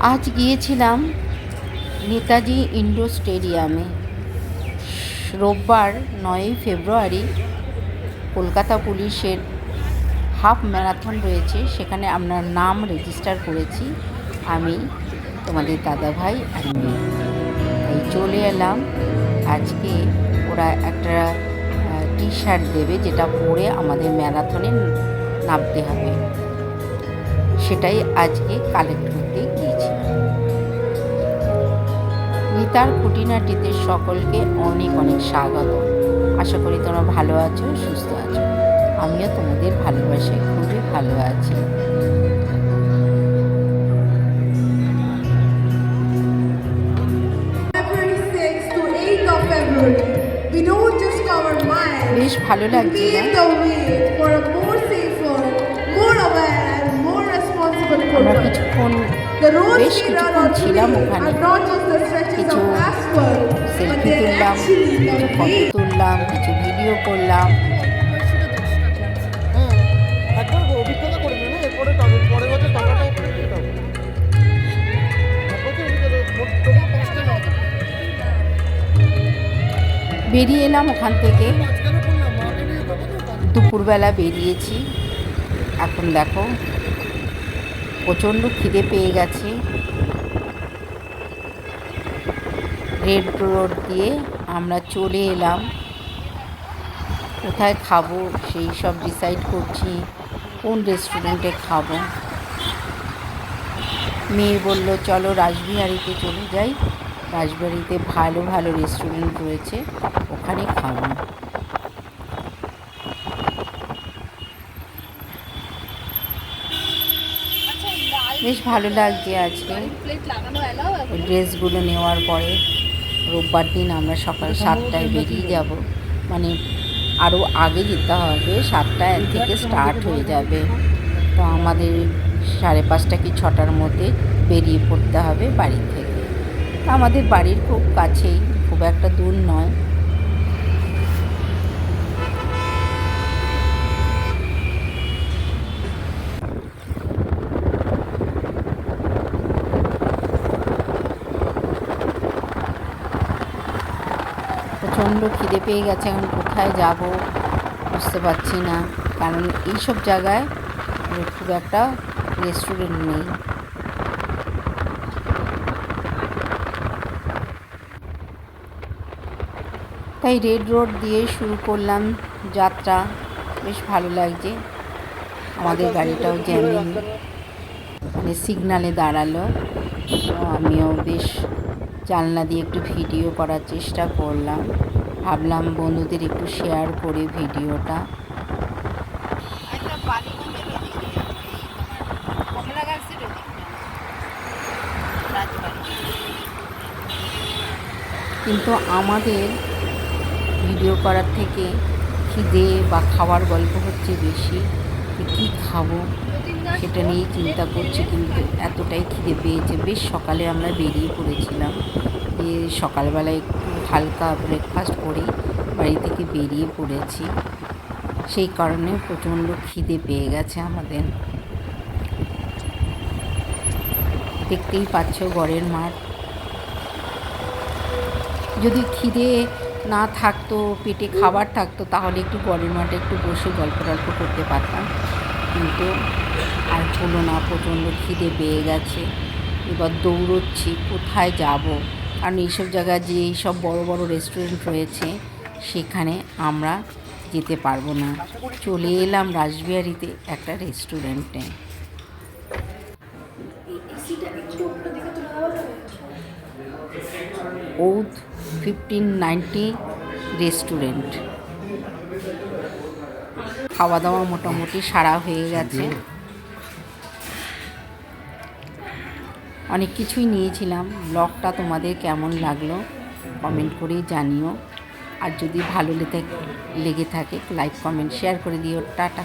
আজ গিয়েছিলাম নেতাজি ইন্ডোর স্টেডিয়ামে। রোববার নয়ই ফেব্রুয়ারি কলকাতা পুলিশের হাফ ম্যারাথন রয়েছে, সেখানে আপনার নাম রেজিস্টার করেছি। আমি, তোমাদের দাদা ভাই আর তাই চলে এলাম। আজকে ওরা একটা টি শার্ট দেবে, যেটা পরে আমাদের ম্যারাথনে নামতে হবে। সেটাই আজকে কালেক্ট করতে গিয়েছিলাম গীতার খুঁটিনাটিতে সকলকে অনেক অনেক স্বাগত। আশা করি তোমরা ভালো আছো সুস্থ আছো। আমিও তোমাদের ভালোবাসায় খুবই ভালো আছি। February 6th to আমরা কিছুক্ষণ বেশ কিছুক্ষণ ছিলাম ওখানে। কিছু সেলফি তুললাম কিছু ফটো তুললাম কিছু ভিডিও করলাম। বেরিয়ে এলাম ওখান থেকে। দুপুরবেলা বেরিয়েছি। এখন দেখো প্রচণ্ড খিদে পেয়ে গেছে। রেড রোড দিয়ে আমরা চলে এলাম। কোথায় খাব সেই সব ডিসাইড করছি, কোন রেস্টুরেন্টে খাব। মেয়ে বলল, চলো রাসবিহারিতে চলে যাই। রাসবিহারিতে ভালো ভালো রেস্টুরেন্ট রয়েছে, ওখানে খাব। বেশ ভালো লাগছে আজকে। ড্রেসগুলো নেওয়ার পরে রোববার দিন আমরা সকাল সাতটায় বেরিয়ে যাব। মানে আরও আগে যেতে হবে সাতটায় থেকে স্টার্ট হয়ে যাবে। তো আমাদের সাড়ে পাঁচটা কি ছটার মধ্যে বেরিয়ে পড়তে হবে বাড়ি থেকে। আমাদের বাড়ির খুব কাছেই, খুব একটা দূর নয়। প্রচণ্ড খিদে পেয়ে গেছে, এখন কোথায় যাব বুঝতে পারছি না। কারণ এইসব জায়গায় খুব একটা রেস্টুরেন্ট নেই। তাই রেড রোড দিয়ে শুরু করলাম যাত্রা। বেশ ভালো লাগছে। আমাদের গাড়িটাও জ্যামে মানে সিগনালে দাঁড়াল। আমিও বেশ জানলা দিয়ে একটু ভিডিও করার চেষ্টা করলাম। ভাবলাম বন্ধুদের একটু শেয়ার করে ভিডিওটা। কিন্তু আমাদের ভিডিও করার থেকে খিদে বা খাওয়ার গল্প হচ্ছে বেশি। কী খাব? সেটা নিয়েই চিন্তা করছি, কিন্তু এতটাই খিদে পেয়েছে। বেশ সকালে আমরা বেরিয়ে পড়েছিলাম। যে সকালবেলায় একটু হালকা ব্রেকফাস্ট করেই বাড়ি থেকে বেরিয়ে পড়েছি। সেই কারণে প্রচণ্ড খিদে পেয়ে গেছে আমাদের। দেখতেই পাচ্ছ গড়ের মাঠ। যদি খিদে না থাকতো, পেটে খাবার থাকতো, তাহলে একটু গড়ের মাঠে একটু বসে গল্প টল্প করতে পারতাম। কিন্তু আর হলো না, প্রচণ্ড খিদে পেয়ে গেছে। এবার দৌড়চ্ছি, কোথায় যাব? কারণ এইসব জায়গায় যে এইসব বড় বড় রেস্টুরেন্ট রয়েছে, সেখানে আমরা যেতে পারব না। চলে এলাম রাসবিহারিতে একটা রেস্টুরেন্টে ওথ ফিফটিন নাইনটি রেস্টুরেন্ট খাওয়া দাওয়া মোটামুটি সারা হয়ে গেছে। অনেক কিছুই নিয়েছিলাম। ব্লগটা তোমাদের কেমন লাগল কমেন্ট করে জানিও। আর যদি ভালো লেগে থাকে লাইক কমেন্ট শেয়ার করে দিও। টাটা।